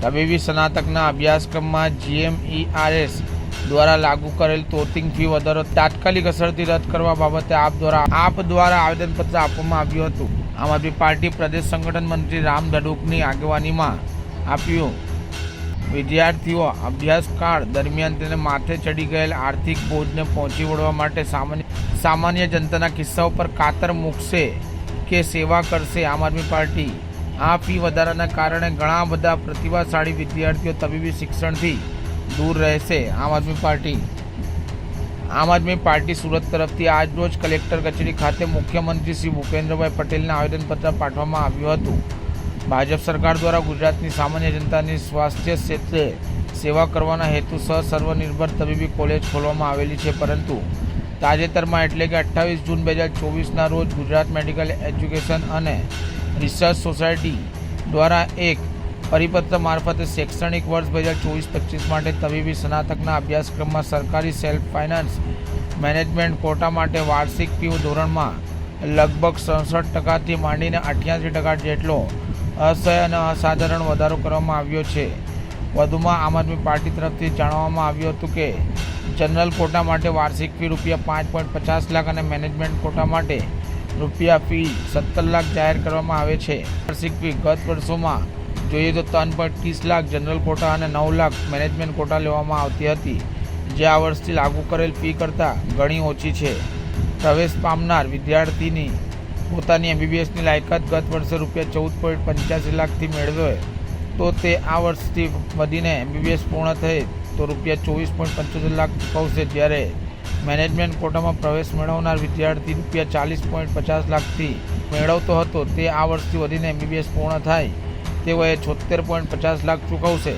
તબીબી સ્નાતકના અભ્યાસક્રમમાં જીએમઈઆરએસ દ્વારા લાગુ કરેલ તોતિંગ ફી વધારો તાત્કાલિક અસરથી રદ કરવા બાબતે આપ દ્વારા આપ દ્વારા આવેદનપત્ર આપવામાં આવ્યું હતું. આમ આદમી પાર્ટી પ્રદેશ સંગઠન મંત્રી રામ દડુકની આગેવાનીમાં આપ્યું. વિદ્યાર્થીઓ, અભ્યાસકાળ દરમિયાન તેને માથે ચડી ગયેલ આર્થિક બોજને પહોંચી વળવા માટે સામાન્ય સામાન્ય જનતાના કિસ્સાઓ પર કાતર મૂકશે કે સેવા કરશે આમ આદમી પાર્ટી. આ ફી વધારાના કારણે ઘણા બધા પ્રતિભાશાળી વિદ્યાર્થીઓ તબીબી શિક્ષણથી દૂર રહેશે. આમ આદમી પાર્ટી. આમ આદમી પાર્ટી સુરત તરફથી આજરોજ કલેક્ટર કચેરી ખાતે મુખ્યમંત્રી શ્રી ભૂપેન્દ્રભાઈ પટેલને આવેદનપત્ર પાઠવવામાં આવ્યું હતું. ભાજપ સરકાર દ્વારા ગુજરાતની સામાન્ય જનતાની સ્વાસ્થ્ય ક્ષેત્રે સેવા કરવાના હેતુસર સર્વનિર્ભર તબીબી કોલેજ ખોલવામાં આવેલી છે, પરંતુ તાજેતરમાં એટલે કે અઠ્ઠાવીસ જૂન બે હજાર ચોવીસના રોજ ગુજરાત મેડિકલ એજ્યુકેશન અને રિસર્ચ સોસાયટી દ્વારા એક પરિપત્ર મારફતે શૈક્ષણિક વર્ષ બે હજાર ચોવીસ પચીસ માટે તબીબી સ્નાતકના અભ્યાસક્રમમાં સરકારી સેલ્ફ ફાઇનાન્સ મેનેજમેન્ટ કોટા માટે વાર્ષિક ફી ધોરણમાં લગભગ સડસઠ ટકાથી માંડીને અઠ્યાસી ટકા જેટલો અસહ્ય અને અસાધારણ વધારો કરવામાં આવ્યો છે. વધુમાં આમ આદમી પાર્ટી તરફથી જાણવામાં આવ્યું હતું કે જનરલ કોટા માટે વાર્ષિક ફી રૂપિયા પાંચ પોઈન્ટ પચાસ લાખ અને મેનેજમેન્ટ કોટા માટે રૂપિયા ફી સત્તર લાખ જાહેર કરવામાં આવે છે. વાર્ષિક ફી ગત વર્ષોમાં જોઈએ તો ત્રણ પોઈન્ટ ત્રીસ લાખ, જનરલ કોટા અને નવ લાખ મેનેજમેન્ટ કોટા લેવામાં આવતી હતી, જે આ વર્ષથી લાગુ કરેલ ફી કરતાં ઘણી ઓછી છે. પ્રવેશ પામનાર વિદ્યાર્થીની પોતાની એમબીબીએસની લાયકાત ગત વર્ષે રૂપિયા ચૌદ પોઈન્ટ પંચ્યાસી લાખથી મેળવે તો તે આ વર્ષથી વધીને એમબીબીએસ પૂર્ણ થઈ તો રૂપિયા ચોવીસ પોઈન્ટ પંચોતેર લાખ ચૂકવશે જ્યારે મેનેજમેન્ટ કોટામાં પ્રવેશ મેળવનાર વિદ્યાર્થી રૂપિયા ચાલીસ પોઈન્ટ પચાસ લાખથી મેળવતો હતો. તે આ વર્ષથી વધીને એમબીબીએસ પૂર્ણ થાય. તેઓએ છોતેર પોઈન્ટ પચાસ લાખ ચૂકવશે.